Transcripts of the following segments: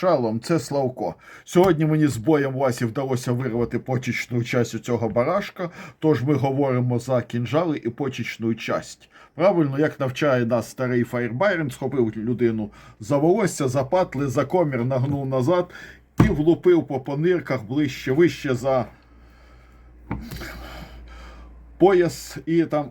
Шалом, це Славко. Сьогодні мені з боєм Васі вдалося вирвати почечну часть у цього барашка, тож ми говоримо за кінжали і почечну часть. Правильно, як навчає нас старий Фаєрбайрен, схопив людину за волосся, за патли, за комір, нагнув назад і влупив по понирках ближче, вище за пояс і там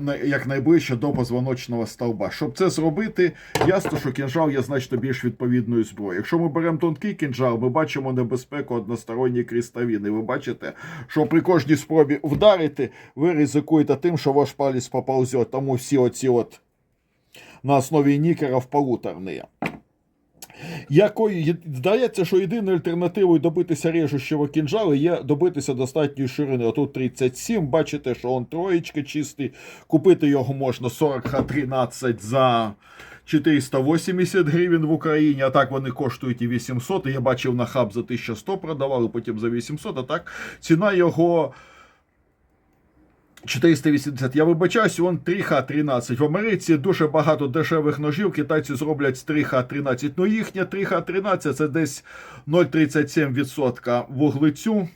на- якнайближче до позвоночного стовба. Щоб це зробити, ясно, що кінжал є значно більш відповідною зброєю. Якщо ми беремо тонкий кінжал, ми бачимо небезпеку односторонньої крістовини. Ви бачите, що при кожній спробі вдарити, ви ризикуєте тим, що ваш палець поползе. Тому всі оці от на основі нікерів полуторні. Якою є- здається, що єдиною альтернативою добитися режущого кінжалу є добитися достатньої ширини. Отут 37, бачите, що он троєчка чистий. Купити його можна 40 Х13 за 480 гривень в Україні, а так вони коштують і 800. Я бачив на хаб за 1100 продавали, потім за 800, а так ціна його 480. Я вибачаюсь, вон 3Х13. В Америці дуже багато дешевих ножів. Китайці зроблять з 3Х13. Ну їхня 3Х13 це десь 0,37% вуглецю.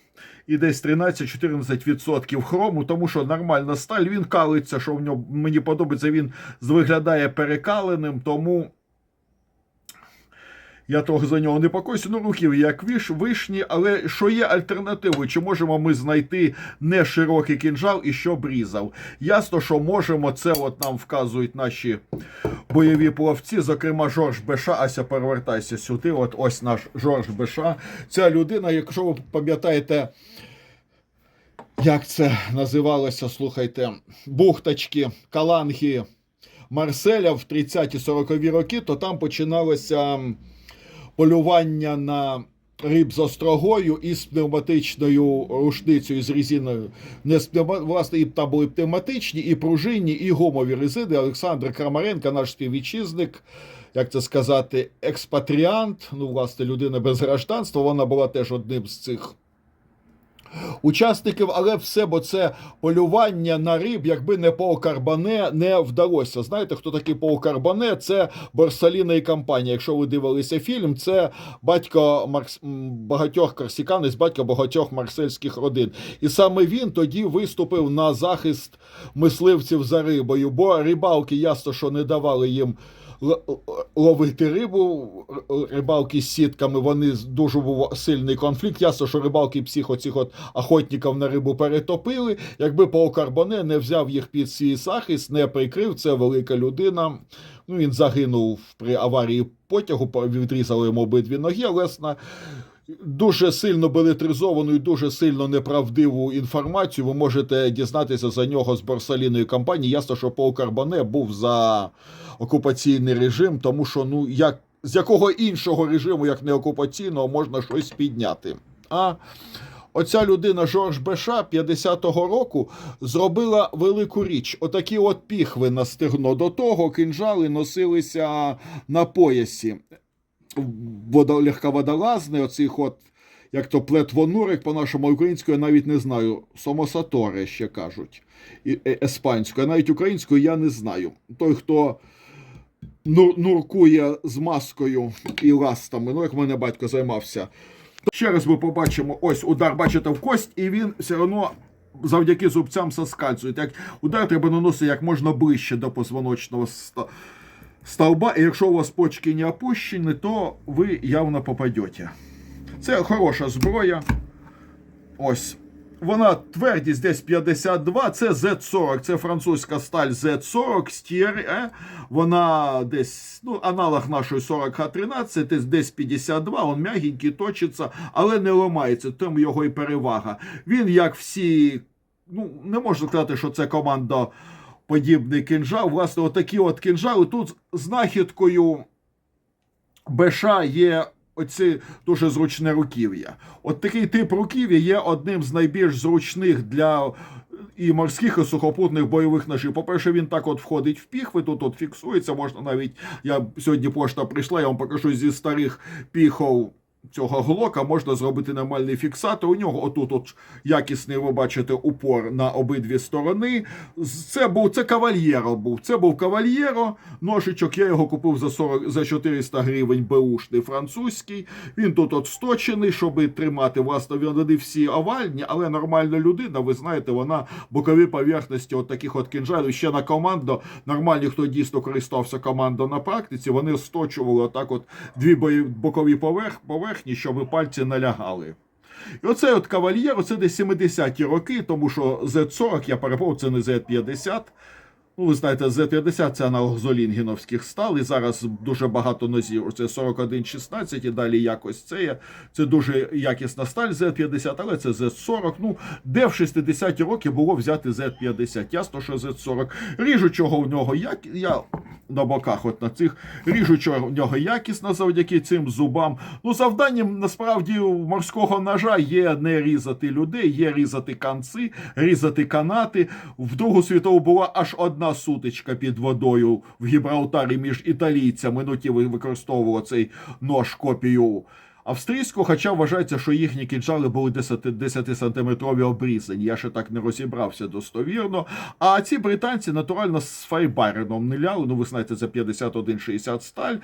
І десь 13-14% хрому, тому що нормальна сталь, він калиться, що в нього мені подобається, він виглядає перекаленим, тому я трохи за нього непокоюся. Ну, руків як виш, вишні, але що є альтернативою? Чи можемо ми знайти не широкий кінжал і що б різав? Ясно, що можемо, це от нам вказують наші бойові плавці, зокрема Жорж Беша. Ася, перевертайся сюди. От ось наш Жорж Беша. Ця людина, якщо ви пам'ятаєте. Як це називалося, слухайте, бухточки, каланги Марселя в 30-40 роки, то там починалося полювання на риб з острогою із пневматичною рушницею з різиною. Не з пневма... Власне, і там були пневматичні, і пружинні, і гумові резини. Олександр Крамаренко, наш співвітчизник, як це сказати, експатріант, ну, власне, людина без гражданства, вона була теж одним з цих учасників, але все, бо це полювання на риб, якби не Пол Карбане, не вдалося. Знаєте, хто такий Пол Карбане? Це Борсаліна і компанія. Якщо ви дивилися фільм, це батько Марс... багатьох корсиканець, батько багатьох марсельських родин. І саме він тоді виступив на захист мисливців за рибою, бо рибалки ясно, що не давали їм. Ловити рибу, рибалки з сітками, вони дуже був сильний конфлікт. Ясно, що рибалки всіх оцих от охотників на рибу перетопили. Якби Пол Карбоне не взяв їх під свій захист, не прикрив, це велика людина. Ну, він загинув при аварії потягу, по- відрізали йому обидві ноги, але дуже сильно белетризовану і дуже сильно неправдиву інформацію. Ви можете дізнатися за нього з Борсаліної кампанії. Ясно, що Пол Карбоне був за окупаційний режим, тому що ну як з якого іншого режиму, як не окупаційного, можна щось підняти. А оця людина Жорж Беша 50-го року зробила велику річ. Отакі от піхви на стегно. До того кинжали носилися на поясі. Водо, легководолазний, оцих от, як то плетвонурик по-нашому українською, я навіть не знаю. Сомосаторе ще кажуть. І, е, еспанською, а навіть українською я не знаю. Той, хто нур, нуркує з маскою і ластами, ну як мене батько займався. Ще раз ми побачимо ось удар, бачите, в кость, і він все одно завдяки зубцям соскальзує. Як удар треба наносити як можна ближче до позвоночного стовба. І якщо у вас почки не опущені, то ви явно попадете. Це хороша зброя. Ось. Вона твердість десь 52, це Z40, це французька сталь Z40 стіре. Вона десь, ну, аналог нашої 40Х13, десь- десь 52, він м'ягенький, точиться, але не ламається, тому його і перевага. Він, як всі, ну, не можна сказати, що це команда подібний кінжал. Власне, отакі от кінжали. Тут знахідкою БШ є оці дуже зручне руків'я. От такий тип руків'я є одним з найбільш зручних для і морських, і сухопутних бойових ножів. По-перше, він так от входить в піхви, тут от фіксується. Можна навіть, я сьогодні пошта прийшла, я вам покажу зі старих піхов цього глока можна зробити нормальний фіксатор. У нього отут от якісний, ви бачите, упор на обидві сторони. Це був це кавальєро був. Це був кавальєро. Ножичок я його купив за 40, за 400 гривень беушний французький. Він тут от сточений, щоб тримати. Власне, вони всі овальні, але нормальна людина, ви знаєте, вона бокові поверхності от таких от кінжалів. Ще на командо, нормальні, хто дійсно користувався командо на практиці, вони сточували отак от дві бокові поверх, поверхні, щоб пальці налягали. І оцей от кавальєр, це десь 70-ті роки, тому що Z40, я перепрошую, це не Z50. Ну, ви знаєте, Z50 це аналог золінгіновських стал, і зараз дуже багато нозів. Це 4116 і далі якось це є. Це дуже якісна сталь Z50, але це Z40. Ну, де в 60-ті роки було взяти Z50? Ясно, що Z40. Ріжучого в нього як я на боках, от на цих ріжучого в нього якісно завдяки цим зубам. Ну, завданням насправді морського ножа є не різати людей, є різати канци, різати канати. В Другу світову була аж одна сутичка під водою в Гібралтарі між італійцями. Ну, ті ви- використовували цей нож копію. Австрійську, хоча вважається, що їхні кінжали були 10, 10 сантиметрові обрізані. Я ще так не розібрався достовірно. А ці британці натурально з файбареном не ляли. Ну, ви знаєте, це 51,60 сталь.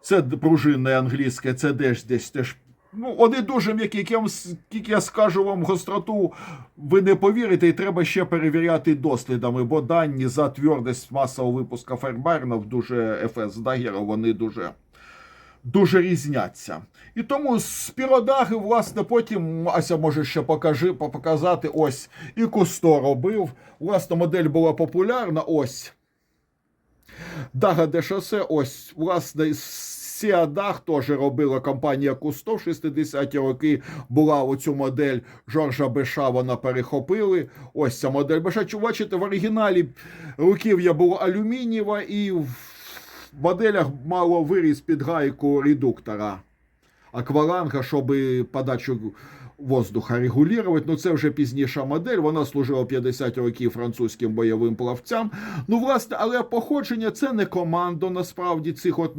Це пружинне англійське, це десь десь теж. Ну, вони дуже м'які, як я, вам як я скажу вам гостроту, ви не повірите, і треба ще перевіряти дослідами, бо дані за твердість масового випуска файбаренів дуже ФС Дагера, вони дуже дуже різняться. І тому з піродаги, власне, потім Ася може ще покажи, показати. Ось і Кусто робив. Власне, модель була популярна. Ось. Дага де шосе, ось, власне, Сіадах теж робила компанія Кусто в 60-ті роки. Була оцю модель Жоржа Беша, вона перехопили. Ось ця модель Беша. Бачите, в оригіналі руків'я було алюмінієва і в моделях мало виріс під гайку редуктора акваланга, щоб подачу воздуха регулювати. Ну це вже пізніша модель. Вона служила 50 років французьким бойовим плавцям. Ну, власне, але походження це не командо, насправді цих от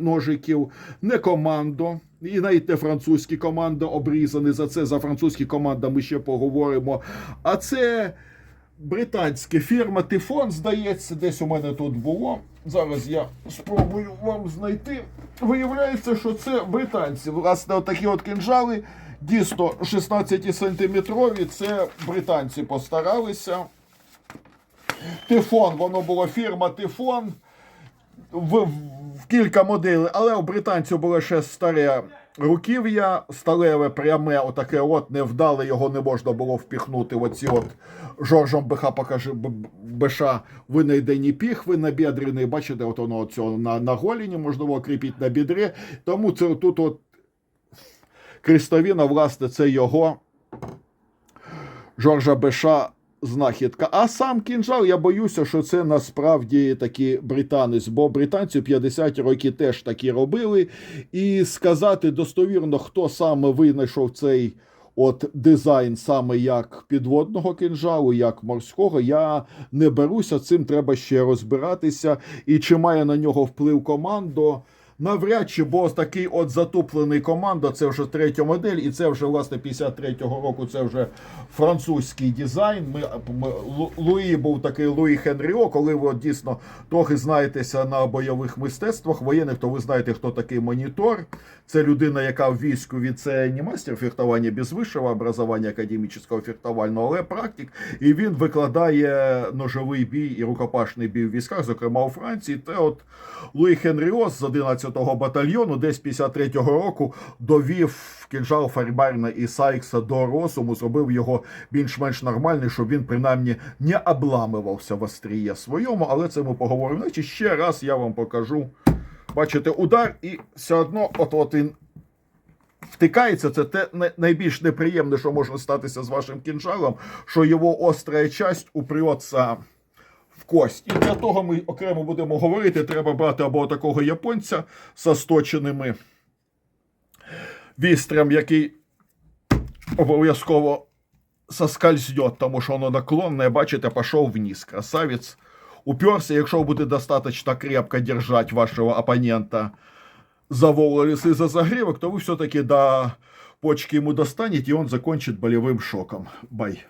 ножиків, не командо. І навіть не французькі команди обрізані за це. За французькі команди ми ще поговоримо. А це британська фірма Тифон, здається, десь у мене тут було. Зараз я спробую вам знайти. Виявляється, що це британці. Власне, отакі от кинжали, дійсно 16 сантиметрові. Це британці постаралися. Тифон, воно було фірма Тифон. В, в кілька моделей, але у британців було ще старе руків'я, сталеве, пряме, отаке от невдале, його не можна було впіхнути. Оці от Жоржом Беха покаже Беша винайдені піхви набідрений. Бачите, от воно цього на, на голіні можна було кріпити на бідрі. Тому це тут от Крістовіна, власне, це його Жоржа Беша знахідка. А сам кінжал, я боюся, що це насправді такий британець, бо британці 50-ті роки теж такі робили. І сказати достовірно, хто саме винайшов цей. От дизайн саме як підводного кинжалу, як морського, я не беруся. Цим треба ще розбиратися. І чи має на нього вплив командо? Навряд чи, бо такий от затуплений командо, це вже третя модель, і це вже власне 53-го року. Це вже французький дизайн. Ми, ми Луї був такий Луї Хенріо. Коли ви от дійсно трохи знаєтеся на бойових мистецтвах воєнних, то ви знаєте, хто такий монітор. Це людина, яка в війську від це не мастер фехтування без вищого образування академічного фехтувального, але практик. І він викладає ножовий бій і рукопашний бій в військах, зокрема у Франції. Те от Луї Хенріо з 11-го батальйону, десь 53-го року, довів кінжал Фарбарна і Сайкса до розуму, зробив його більш-менш нормальний, щоб він принаймні не обламувався в остріє своєму, але це ми поговоримо. Значить, ще раз я вам покажу. Бачите, удар, і все одно, от от він втикається. Це те найбільш неприємне, що може статися з вашим кінжалом, що його остра часть упрется в кость. І для того ми окремо будемо говорити. Треба брати або такого японця з сточеними вістрям, який обов'язково соскользнет, тому що воно наклонне, бачите, пішов вниз. Красавець уперся, якщо буде достаточно крепко держать вашого опонента за волосы и за загревок, то вы все-таки до почки ему достанете, и он закончит болевым шоком. Бай.